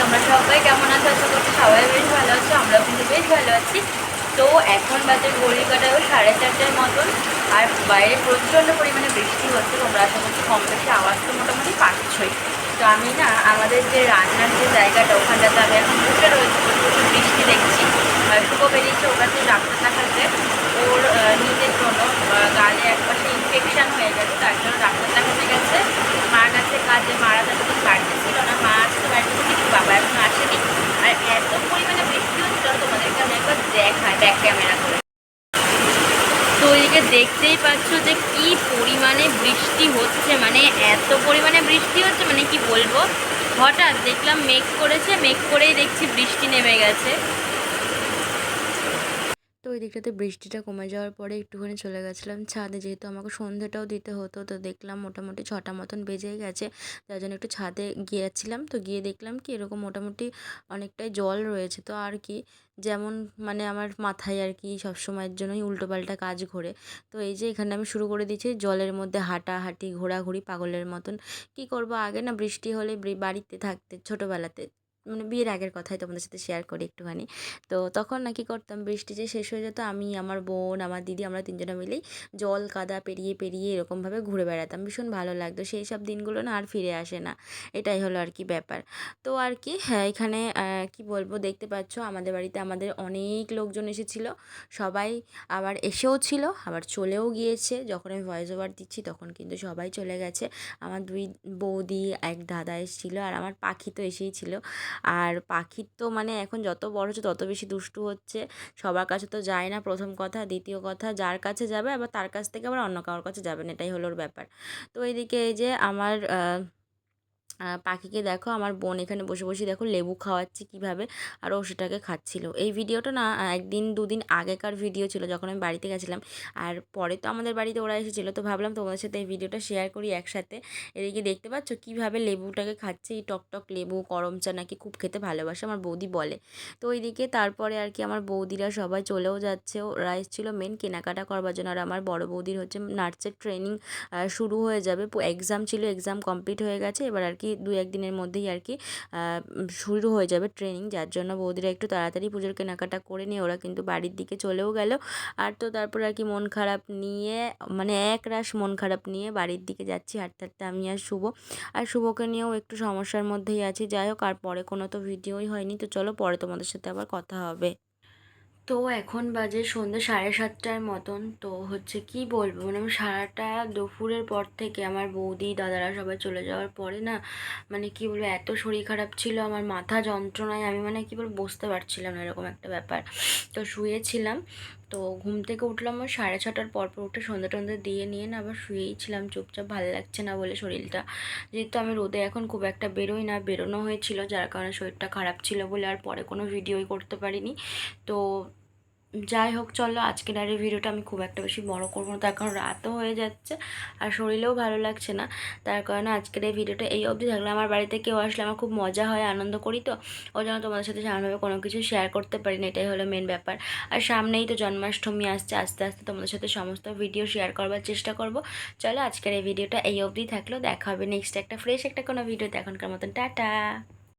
তোমরা সবাই কেমন আছো? আশা করছি সবাই বেশ ভালো আছো, আমরাও কিন্তু বেশ ভালো আছি। তো এখন বাজে ঘড়ি কাটাও সাড়ে চারটের মতন, আর বাইরে প্রচণ্ড পরিমাণে বৃষ্টি হচ্ছে, তোমরা আশা করছি কম বেশি আওয়াজ তো মোটামুটি পাচ্ছই। তো আমি না, আমাদের যে রান্নার যে জায়গাটা, ওখানটাতে আমি এখন বসে রয়েছি প্রচুর বৃষ্টি দেখছি। শুকো বেরিয়েছে, ওর কাছে ডাক্তার দেখাচ্ছে। ওর নিজের জন্য গালে একপাশে ইনফেকশন হয়ে গেছে, তার জন্য ডাক্তার দেখাতে গেছে মার কাছে কাজে মারা যতদিন বাড়িতে ছিল না মা আসতে বাড়িতে কিন্তু বাবা এখন আসেনি আর এত পরিমাণে বৃষ্টি হচ্ছিল তোমাদেরকে আমি একবার দেখাই ব্যাক ক্যামেরা করে। তো এদিকে দেখতেই পাচ্ছ যে কি পরিমাণে বৃষ্টি হচ্ছে মানে এত পরিমাণে বৃষ্টি হচ্ছে মানে কি বলব? হঠাৎ দেখলাম মেঘ করেছে, মেঘ করেই দেখছি বৃষ্টি নেমে গেছে। তো ওই দিকটাতে বৃষ্টিটা কমে যাওয়ার পরে একটুখানি চলে গেছিলাম ছাদে। যেহেতু আমাকে সন্ধ্যেটাও দিতে হতো, তো দেখলাম মোটামুটি ছটা মতন বেজে গেছে তার জন্য একটু ছাদে গিয়েছিলাম। তো গিয়ে দেখলাম কি এরকম মোটামুটি অনেকটাই জল রয়েছে। তো আর কি, যেমন মানে আমার মাথায় আর কি সবসময়ের জন্যই উল্টোপাল্টা কাজ ঘোরে। তো এই যে এখানে আমি শুরু করে দিয়েছি জলের মধ্যে হাঁটাহাঁটি, ঘোরাঘুরি পাগলের মতন। কি করব আগে না বৃষ্টি হলে বাড়িতে থাকতে, ছোটোবেলাতে। মানে বিয়ের আগের কথাই তোমাদের সাথে শেয়ার করি একটুখানি। তো তখন না কি করতাম, বৃষ্টি যে শেষ হয়ে যেত, আমি, আমার বোন, আমার দিদি, আমরা তিনজনে মিলেই জল, কাদা পেরিয়ে পেরিয়ে এরকমভাবে ঘুরে বেড়াতাম। ভীষণ ভালো লাগতো। সেই সব দিনগুলো না আর ফিরে আসে না। এটাই হলো আর কি ব্যাপার। তো আর কি হ্যাঁ এখানে কি বলব, দেখতে পাচ্ছ আমাদের বাড়িতে আমাদের অনেক লোকজন এসেছিল। সবাই আবার এসেও ছিল, আবার চলেও গিয়েছে। যখন আমি ভয়েস ওভার দিচ্ছি, তখন কিন্তু সবাই চলে গেছে। আমার দুই বৌদি, এক দাদা এসেছিল, আর আমার পাখি তো এসেই ছিল। আর পাখির তো মানে এখন যত বড় হচ্ছে তত বেশি দুষ্টু হচ্ছে। সবার কাছে তো যায় না প্রথম কথা, দ্বিতীয় কথা, যার কাছে যাবে আবার তার কাছ থেকে আবার অন্য কারোর কাছে যাবে না, এটাই হলো ওর ব্যাপার। তো এইদিকে এই যে আমার পাখিকে দেখো, আমার বোন এখানে বসে বসে দেখো লেবু খাওয়াচ্ছে কীভাবে, আর ও সেটাকে খাচ্ছিল। এই ভিডিওটা না একদিন দুদিন আগেকার ভিডিও ছিল যখন আমি বাড়িতে গেছিলাম, আর পরে তো আমাদের বাড়িতে ওরা এসেছিল, তো ভাবলাম তোমাদের সাথে এই ভিডিওটা শেয়ার করি একসাথে। এদিকে দেখতে পাচ্ছ কীভাবে লেবুটাকে খাচ্ছে, এই টক টক লেবু, করম চা নাকি খুব খেতে ভালোবাসে, আমার বৌদি বলে। তো ওইদিকে তারপরে আর কি আমার বৌদিরা সবাই চলেও যাচ্ছে, ওরা এসেছিল মেন কেনাকাটা করবার জন্য, আর আমার বড় বৌদির হচ্ছে নার্সের ট্রেনিং শুরু হয়ে যাবে এক্সাম ছিল এক্সাম কমপ্লিট হয়ে গেছে, এবার আর কি দু একদিনের মধ্যেই আর কি শুরু হয়ে যাবে ট্রেনিং যার জন্য বৌদিরা একটু তাড়াতাড়ি পুজোর কেনাকাটা করে নিয়ে ওরা কিন্তু বাড়ির দিকে চলেও গেল। আর তো তারপর আর কি মন খারাপ নিয়ে মানে এক রাশ মন খারাপ নিয়ে বাড়ির দিকে যাচ্ছি। হাঁটতে হাঁটতে আমি আর শুভ। আর শুভকে নিয়েও একটু সমস্যার মধ্যেই আছি। যাই হোক, আর পরে কোনো তো ভিডিওই হয়নি। তো চলো পরে তোমাদের সাথে আবার কথা হবে। তো এখন বাজে সন্ধ্যে সাড়ে সাতটার মতন, তো হচ্ছে কি বলব? মানে আমি সারাটা দুপুরের পর থেকে আমার বৌদি, দাদারা সবাই চলে যাওয়ার পরে না মানে কি বলব, এত শরীর খারাপ ছিল, আমার মাথা যন্ত্রণায় আমি মানে কি বলব, বসতে পারছিলাম না এরকম একটা ব্যাপার। তো শুয়েছিলাম তো ঘুম থেকে উঠলাম ওই সাড়ে ছটার পরপর পর উঠে সন্ধ্যা টন্ধে দিয়ে নিয়ে না আবার শুয়েই ছিলাম চুপচাপ ভালো লাগছে না বলে শরীরটা। যেহেতু আমি রোদে এখন খুব একটা বেরোই না, বেরোনো হয়েছিল, যার কারণে শরীরটা খারাপ ছিল বলে আর পরে কোনো ভিডিওই করতে পারিনি। তো যাই হোক, চলো, আজকের আর এই ভিডিওটা আমি খুব একটা বেশি বড় করব না। তার কারণ রাতও হয়ে যাচ্ছে আর শরীরেও ভালো লাগছে না। তার কারণে আজকের এই ভিডিওটা এই অবধি থাকলে। আমার বাড়িতে কেউ আসলে আমার খুব মজা হয়, আনন্দ করি তো। ওই জন্য তোমাদের সাথে সেরকমভাবে কোনো কিছু শেয়ার করতে পারি না এটাই হলো মেন ব্যাপার। আর সামনেই তো জন্মাষ্টমী আসছে। আস্তে আস্তে তোমাদের সাথে সমস্ত ভিডিও শেয়ার করবার চেষ্টা করব। চলো, আজকের এই ভিডিওটা এই অবধি থাকলেও দেখা হবে নেক্সট একটা ফ্রেশ একটা কোনো ভিডিওতে এখনকার মতন, টাটা!